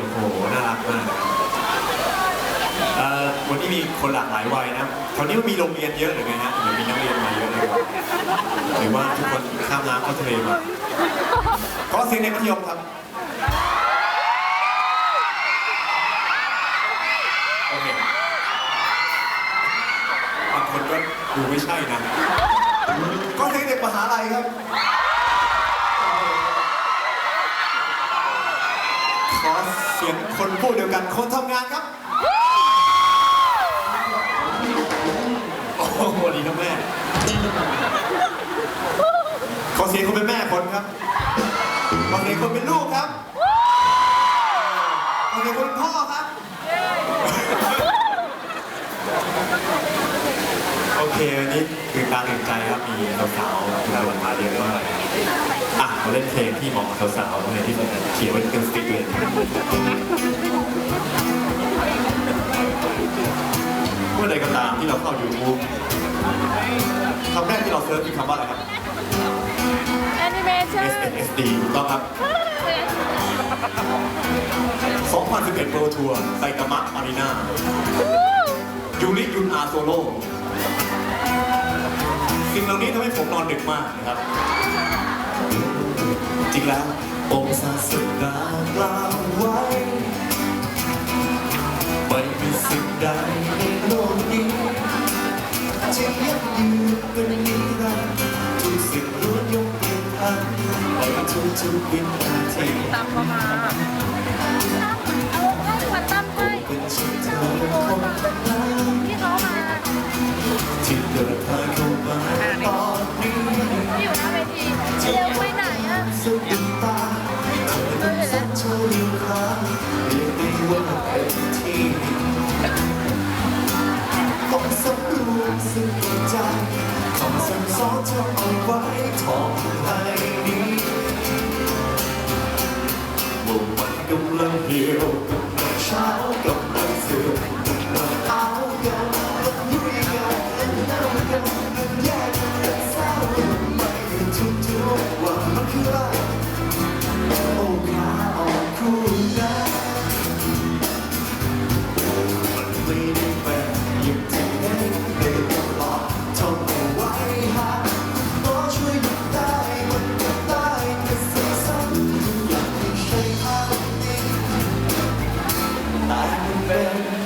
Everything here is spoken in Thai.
โอ้โห น่ารักมากเอ่อวันนี้มีคนหลากหลายวัยนะแถวนี้มีโรงเรียนเยอะหรือไงฮะหรือมีนักเรียนมาเยอะเลยครับหรือว่าทุกคนข้ามน้ำข้ามทะเลมาขอเสียงในมัธยมครับ โอเคบางคนก็ดูไม่ใช่นะ ก็เสียงเด็กมหาลัยครับ ขอเสียงคนพูดเดียวกันคนทำงานครับ โอ้โหดีนะแม่ ขอเสียงคนเป็นแม่คนครับ ขอเสียงคนเป็นลูก วันนี้คือการตื่นใจครับมีสาวๆเรามาเยอะมากอะมาเล่นเพลงที่เหมาะกับสาวๆในที่เขียนไว้เป็นสติ๊กเลยเมื่อใดก็ตามที่เราเข้า YouTube คำแรกที่เราเซิร์ชคือคำว่าอะไรครับแอนิเมชั่น SNSD ถูกต้องครับ 2011 World Tour ไซตามะอารีนายูริยุนอาโซโล สิ่งเหล่านี้ทำให้ผมนอนดึกมากนะครับ จริงแล้วองค์ศาสดากล่าวไว้ไม่มีสิ่งใดในโลกนี้จะยั่งยืนเป็นนิรันดร์ทุกสิ่งล้วนยกเปลี่ยนพันในทุกทุกๆวินาทีตามเข้ามาเอาให้มาตั้ม วมสิ่งใจต้องสั่งสอนเธอเอาไว้ท่องให้ดีว่ามันกำลังเหี่ยวกำลังเช้ากำลังเสื่อม bed.